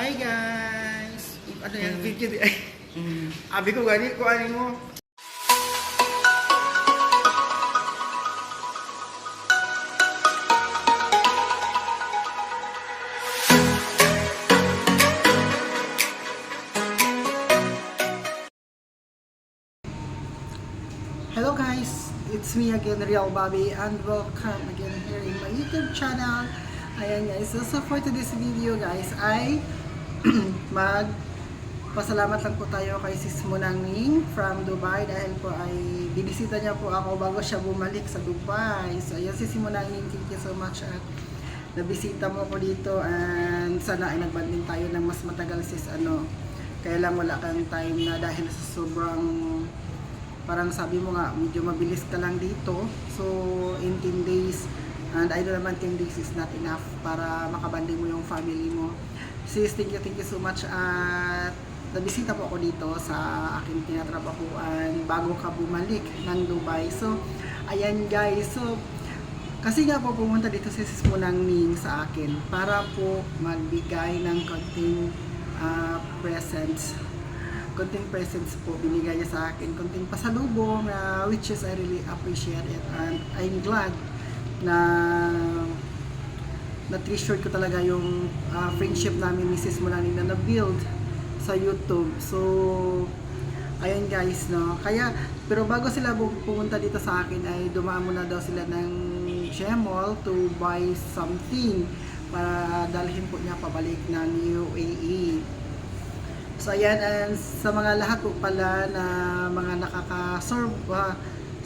Hi guys! Ano yan? Video di ay. Abi ko gani ko ani mo. Hello guys, it's me again, Real Bobby, and welcome again here in my YouTube channel. Ayan guys, so, so for today's video guys, ay mag pasalamat lang po tayo kay Sis Munanging from Dubai dahil po ay bibisita niya po ako bago siya bumalik sa Dubai. So ayan Sis Munanging, thank you so much at nabisita mo ko dito and sana ay nagbanding tayo ng mas matagal sis ano. Kaya lang wala kang time na dahil sa sobrang parang sabi mo nga, medyo mabilis ka lang dito. So, in 10 days, and I know naman 10 days is not enough para makabanding mo yung family mo. Sis, thank you, thank you so much. At nabisita po ako dito sa aking tinatrabahuan bago ka bumalik ng Dubai. So, ayan guys. So, kasi nga po pumunta dito si Sis Munang Ning sa akin para po magbigay ng konting ah, presents konting presents po binigay niya sa akin, konting pasalubong na which is I really appreciate it and I'm glad na na treasure ko talaga yung ah, friendship namin Mrs. Mulani na na-build sa YouTube. So, ayun guys, no. Kaya, pero bago sila pumunta dito sa akin ay dumaan muna daw sila ng Gmall to buy something para dalhin po niya pabalik ng UAE. So ayan, and sa mga lahat po pala na mga nakaka-serve, ah,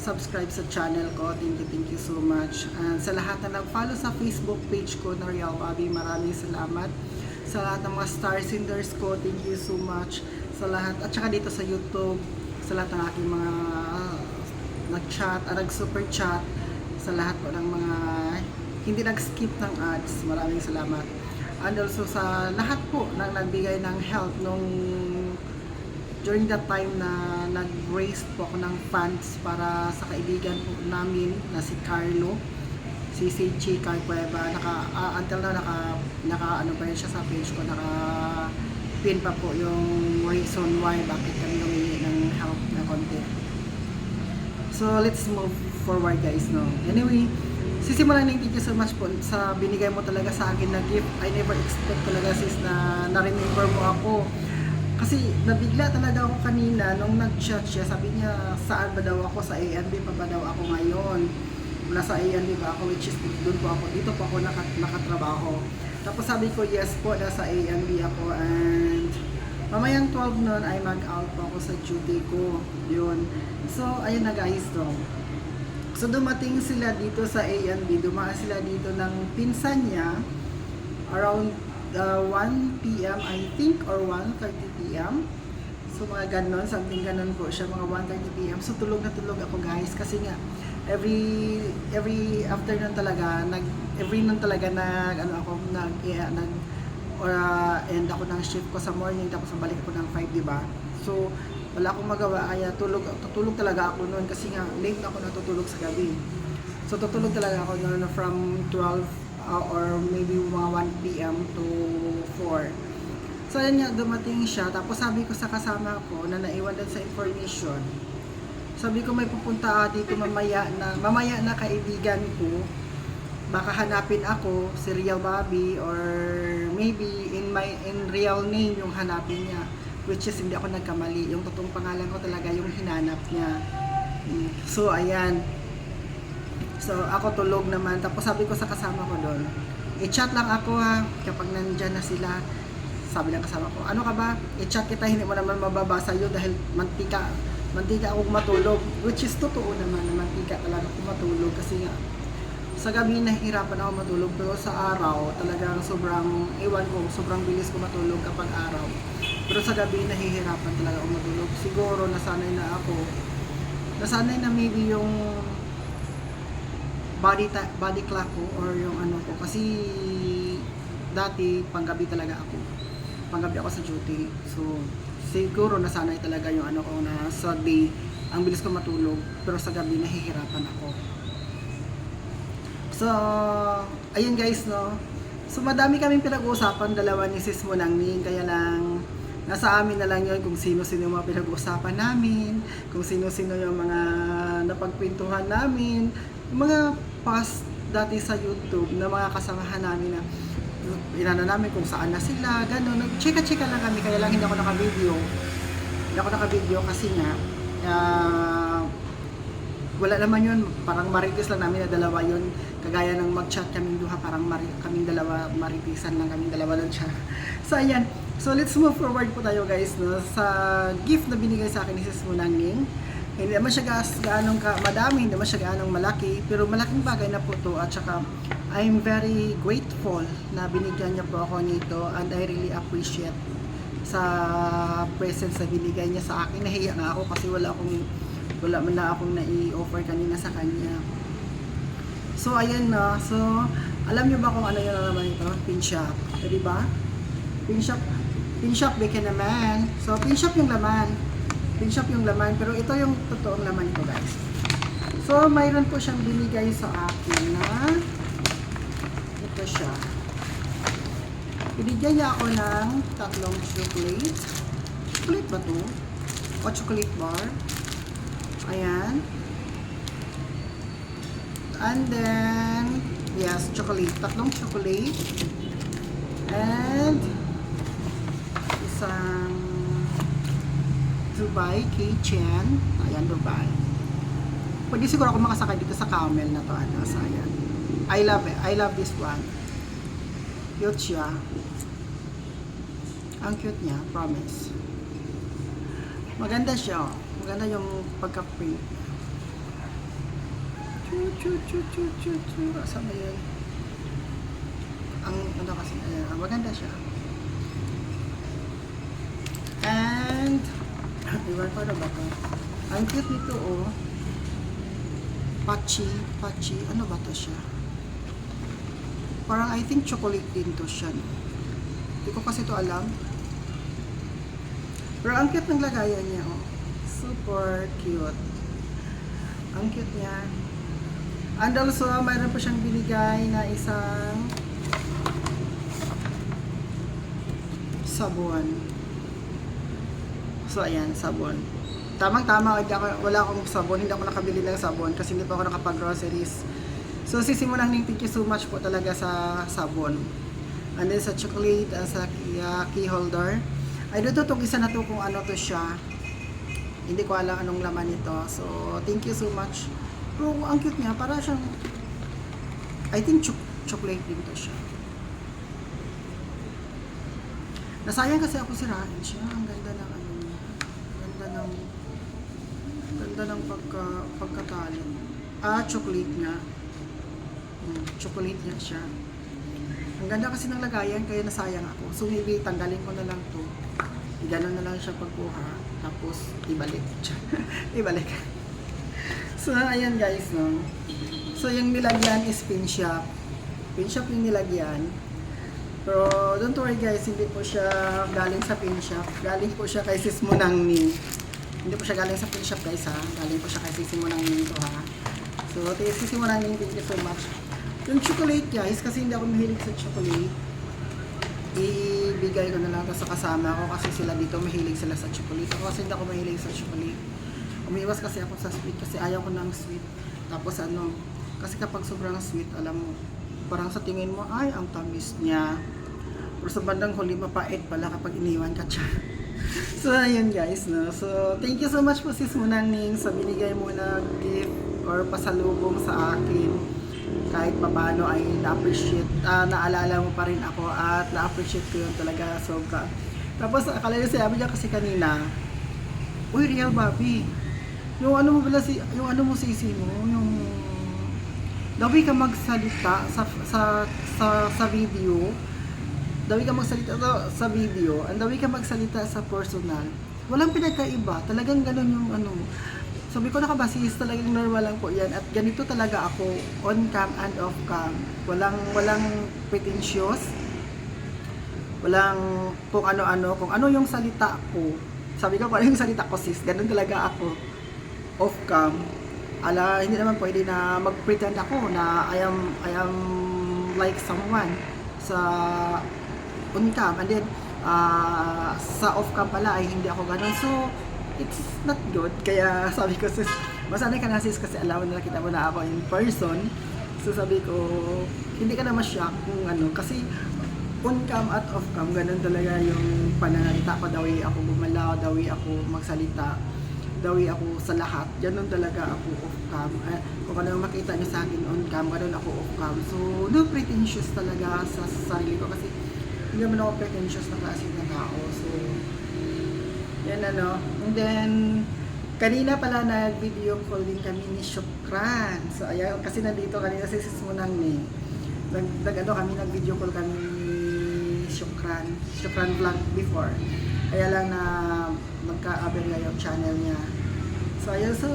subscribe sa channel ko, thank you, thank you so much. And sa lahat na nag-follow sa Facebook page ko na Real Bobby, maraming salamat. Sa lahat ng mga star senders ko, thank you so much. Sa lahat, at saka dito sa YouTube, sa lahat ng aking mga ah, nag-chat, ah, nag-super chat, sa lahat po ng mga hindi nag-skip ng ads, maraming salamat and also sa lahat po na nagbigay ng help nung during that time na nag-raise po ako ng funds para sa kaibigan po namin na si Carlo si Seichi Cueva naka ah, until na naka naka ano pa rin siya sa page ko naka pin pa po yung reason why bakit kami humingi ng help na konti so let's move forward guys no anyway sisimulan ng thank you so much po sa binigay mo talaga sa akin na gift. I never expect talaga sis na na-remember mo ako. Kasi nabigla talaga ako kanina nung nag-chat siya. Sabi niya, saan ba daw ako? Sa A&B pa ba daw ako ngayon? Nasa A&B ba ako? Which is doon po ako. Dito po ako nakat nakatrabaho. Tapos sabi ko, yes po, nasa A&B ako. And mamayang 12 noon ay mag-out po ako sa duty ko. Yun. So, ayun na guys, no. So dumating sila dito sa A&B, dumaan sila dito ng pinsan niya around uh, 1 p.m. I think or 1.30 p.m. So mga ganon, something ganon po siya, mga 1.30 p.m. So tulog na tulog ako guys kasi nga every every afternoon talaga, nag every noon talaga nag ano ako nag eh, nag or uh, end ako ng shift ko sa morning tapos balik ako ng 5, di ba? So wala akong magawa kaya tulog tutulog talaga ako noon kasi nga late ako natutulog sa gabi. So tutulog talaga ako noon from 12 uh, or maybe mga 1 p.m. to 4. So ayun nga dumating siya tapos sabi ko sa kasama ko na naiwan din sa information. Sabi ko may pupunta dito mamaya na mamaya na kaibigan ko baka hanapin ako si Real Bobby or maybe in my in real name yung hanapin niya which is hindi ako nagkamali yung totoong pangalan ko talaga yung hinanap niya so ayan so ako tulog naman. Tapos sabi ko sa kasama ko doon i-chat lang ako ha. Kapag nandyan na sila. Sabi ng kasama ko ano ka ba? I-chat kita hindi mo naman mababasa yun dahil mantika mantika akong matulog. Which is totoo naman na mantika talaga ako matulog kasi nga sa gabi nahihirapan ako matulog pero sa araw talagang sobrang iwan ko sobrang bilis ko matulog kapag araw. Pero sa gabi nahihirapan talaga ako matulog. Siguro nasanay na ako nasanay na maybe yung body body clock ko or yung ano ko. Kasi dati panggabi talaga ako. Panggabi ako sa duty. So siguro nasanay talaga yung ano ko na sa day ang bilis ko matulog pero sa gabi nahihirapan ako. So, ayun guys, no. So madami kaming pinag-uusapan, dalawa ni Sis Monangning, kaya lang nasa amin na lang yun kung sino-sino yung mga pinag-uusapan namin, kung sino-sino yung mga napagpintuhan namin, yung mga past dati sa YouTube na mga kasamahan namin na inano namin kung saan na sila, gano'n. Chika-chika lang kami, kaya lang hindi ako naka-video. Hindi ako naka-video kasi nga, ah, wala naman yun, parang marites lang namin na dalawa yun. Kagaya ng mag-chat kaming duha, parang mari, kaming dalawa, maritisan lang kaming dalawa lang siya. So, ayan. So, let's move forward po tayo guys, no, sa gift na binigay sa akin ni Sis Munanging. Hindi naman siya gaas, gaanong ka, madami, hindi naman siya gaanong malaki, pero malaking bagay na po to at saka I'm very grateful na binigyan niya po ako nito and I really appreciate sa presence na binigay niya sa akin. Nahiya nga ako kasi wala akong wala man na akong nai-offer kanina sa kanya. So, ayan na. So, alam niyo ba kung ano yung naman ito? Pin shop. Eh, di ba? Pin shop. Pin naman. So, pin shop yung laman. Shop yung laman. Pero ito yung totoong laman ito, guys. So, mayroon po siyang binigay sa akin na ito siya. Binigyan niya ako ng tatlong chocolate. Chocolate ba to? O chocolate bar? Ayan. And then, yes, chocolate. Tatlong chocolate. And, isang Dubai Kitchen. Ayan, Dubai. Pwede siguro ako makasakay dito sa camel na to. Ano, sa ayan. I love it. I love this one. Cute siya. Ang cute niya, promise. Maganda siya. oh. Maganda yung pagka-print. Chu, chu, chu, chu, chu, chu. Asa ba yun? Ang ano kasi, ayan, maganda siya. And, iwan pa na ba to? Ang cute nito, oh. Pachi, pachi, ano ba to siya? Parang I think chocolate din to siya. Hindi ko kasi to alam. Pero ang cute ng lagayan niya, oh. Super cute. Ang cute niya. And also, mayroon po siyang binigay na isang sabon. So, ayan, sabon. Tamang-tama, ako, wala akong sabon, hindi ako nakabili ng sabon kasi hindi pa ako nakapag-groceries. So, sisimulan ng thank you so much po talaga sa sabon. And then sa chocolate, uh, sa key, uh, key holder. Ay, doon to, isa na to kung ano to siya. Hindi ko alam anong laman nito. So, thank you so much. Pero ang cute niya, para siyang, I think cho- chocolate din to siya. Nasayang kasi ako sirain siya. Ang ganda ng ano niya. Ang ganda ng, ang ganda ng pagka, pagkatali. Ah, chocolate niya. Hmm, chocolate niya siya. Ang ganda kasi ng lagayan, kaya nasayang ako. So maybe tanggalin ko na lang to. Iganon na lang siya pagkuha. Tapos ibalik. ibalik. so ayan guys, no. So yung nilagyan is pin shop. Pin shop yung nilagyan. Pero don't worry guys, hindi po siya galing sa pin shop. Galing po siya kay Sis Munang Ning. Hindi po siya galing sa pin shop guys ha. Galing po siya kay Sis Munang Ning to ha. So, Sis Munang Ning, thank you so much. Yung chocolate guys, kasi hindi ako mahilig sa chocolate, ibigay ko na lang sa kasama ko kasi sila dito mahilig sila sa chocolate. Ako kasi hindi ako mahilig sa chocolate. Umiwas kasi ako sa sweet kasi ayaw ko ng sweet. Tapos ano, kasi kapag sobrang sweet, alam mo, parang sa tingin mo, ay, ang tamis niya. Pero sa bandang huli, mapait pala kapag iniwan ka siya. so, ayun guys, no. So, thank you so much po sis Munaning sa binigay mo na gift or pasalubong sa akin kahit papaano ay na-appreciate, ah, naalala mo pa rin ako at na-appreciate ko yun talaga sobra. Tapos akala niya sabi niya kasi kanina, Uy, real Bobby, yung ano mo pala si, yung ano mo sisi mo, yung dawi ka magsalita sa sa sa, sa video, dawi ka magsalita sa, video, ang dawi ka magsalita sa personal. Walang pinagkaiba, talagang ganun yung ano, sabi ko nakabasis talagang normal lang po yan. At ganito talaga ako on cam and off cam. Walang walang pretentious. Walang kung ano-ano. Kung ano yung salita ko. Sabi ko kung ano yung salita ko sis ganun talaga ako. Off cam. Ala hindi naman pwede na mag-pretend ako na I am I am like someone sa on cam and then ah, sa off cam pala ay hindi ako ganun so it's not good. Kaya sabi ko sis masanay ka na sis kasi alam na kita mo na ako in person. So sabi ko hindi ka na ma-shock kung ano kasi on cam at off cam ganun talaga yung pananalita ko. Daw ako gumalaw daw ako magsalita daw ako sa lahat ganun talaga ako off cam. Eh, kung ano makita niyo sa akin on cam ganun ako off cam. So no pretentious talaga sa sarili ko kasi hindi naman ako pretentious na klase na tao so yan ano. And then kanina pala nag-video call din kami ni Shukran. So ayan kasi nandito kanina si Sis Munang ni nag, nag ano kami nag-video call kami ni Shukran Shukran vlog before. Kaya lang na magka-aberya yung channel niya. So ayun so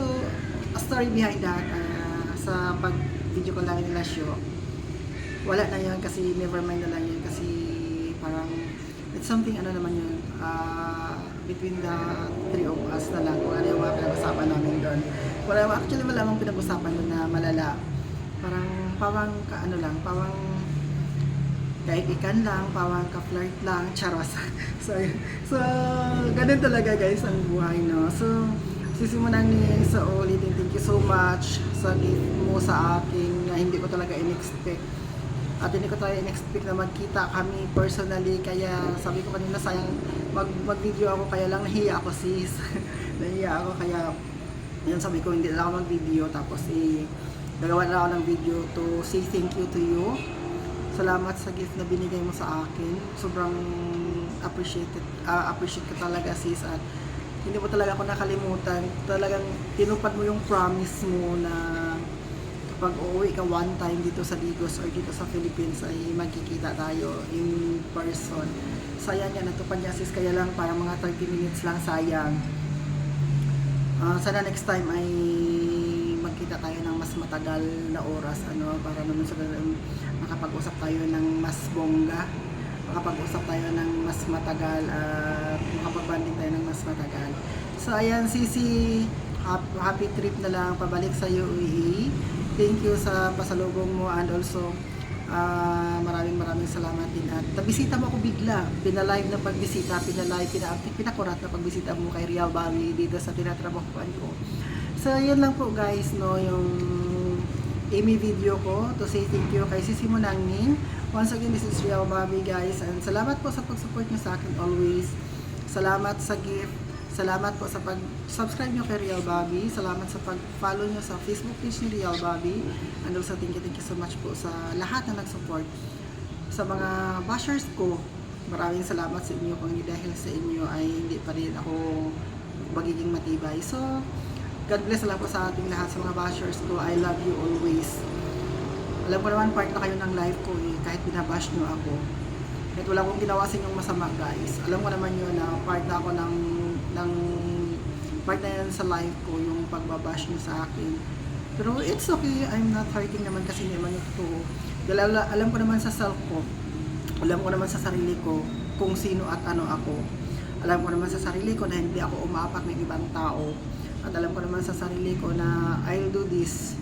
a story behind that ah, sa pag-video call namin nila Shuk wala na yun kasi never mind na lang yun kasi something ano naman yun ah, between the three of us na lang kung ano yung mga pinag-usapan namin doon wala actually wala namang pinag-usapan doon na malala parang pawang ka ano lang pawang kaikikan lang, pawang ka-flirt lang, charos. so, so, ganun talaga guys ang buhay, no? So, sisimulan ni sa ulitin, thank you so much sa gift mo sa akin na hindi ko talaga in-expect. At hindi ko talaga in-expect na magkita kami personally, kaya sabi ko kanina sayang mag, mag-video ako, kaya lang nahiya ako sis. nahiya ako, kaya yan sabi ko hindi na ako mag-video, tapos eh, gagawa na ako ng video to say thank you to you salamat sa gift na binigay mo sa akin. Sobrang appreciated ah, appreciate ko talaga sis at hindi mo talaga ako nakalimutan. Talagang tinupad mo yung promise mo na kapag uuwi ka one time dito sa Digos or dito sa Philippines ay magkikita tayo in person. Sayang yan, natupad niya sis kaya lang parang mga 30 minutes lang sayang. Ah, sana next time ay magkita tayo ng mas matagal na oras ano para naman sa makapag-usap tayo ng mas bongga makapag-usap tayo ng mas matagal at makapag-banding tayo ng mas matagal so ayan Sisi hap- happy trip na lang pabalik sa UAE thank you sa pasalubong mo and also ah, maraming maraming salamat din at nabisita mo ako bigla pinalive na pagbisita pinalive pina-active pinakurat na pagbisita mo kay Real Bali dito sa tinatrabahuan ko So, yun lang po guys, no, yung Amy video ko to say thank you kay Sisi Munangin. Once again, this is Real Bobby guys. And salamat po sa pag-support niyo sa akin always. Salamat sa gift. Salamat po sa pag-subscribe niyo kay Real Bobby. Salamat sa pag-follow niyo sa Facebook page ni Real Bobby. And also, thank you, thank you so much po sa lahat na nag-support. Sa mga bashers ko, maraming salamat sa inyo. Kung dahil sa inyo ay hindi pa rin ako magiging matibay. So, God bless lang po sa ating lahat sa mga bashers ko. I love you always. Alam ko naman part na kayo ng life ko eh, kahit binabash nyo ako. Kahit wala akong ginawa sa inyong masama guys. Alam ko naman yun na part na ako ng part na yan sa life ko, yung pagbabash nyo sa akin. Pero it's okay, I'm not hurting naman kasi hindi naman totoo. Dahil ala- alam ko naman sa self ko, alam ko naman sa sarili ko kung sino at ano ako. Alam ko naman sa sarili ko na hindi ako umapak ng ibang tao. At alam ko naman sa sarili ko na I'll do this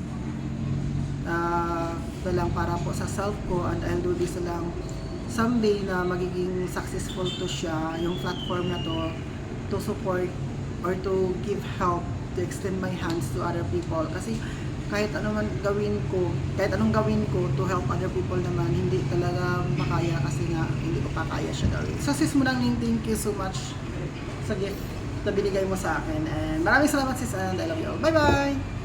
uh, na lang para po sa self ko and I'll do this na lang someday na magiging successful to siya, yung platform na to to support or to give help to extend my hands to other people kasi kahit ano gawin ko, kahit anong gawin ko to help other people naman, hindi talaga makaya kasi nga hindi ko pa siya gawin. So sis mo lang thank you so much sa gift na binigay mo sa akin. And maraming salamat sis and I love you all. Bye bye!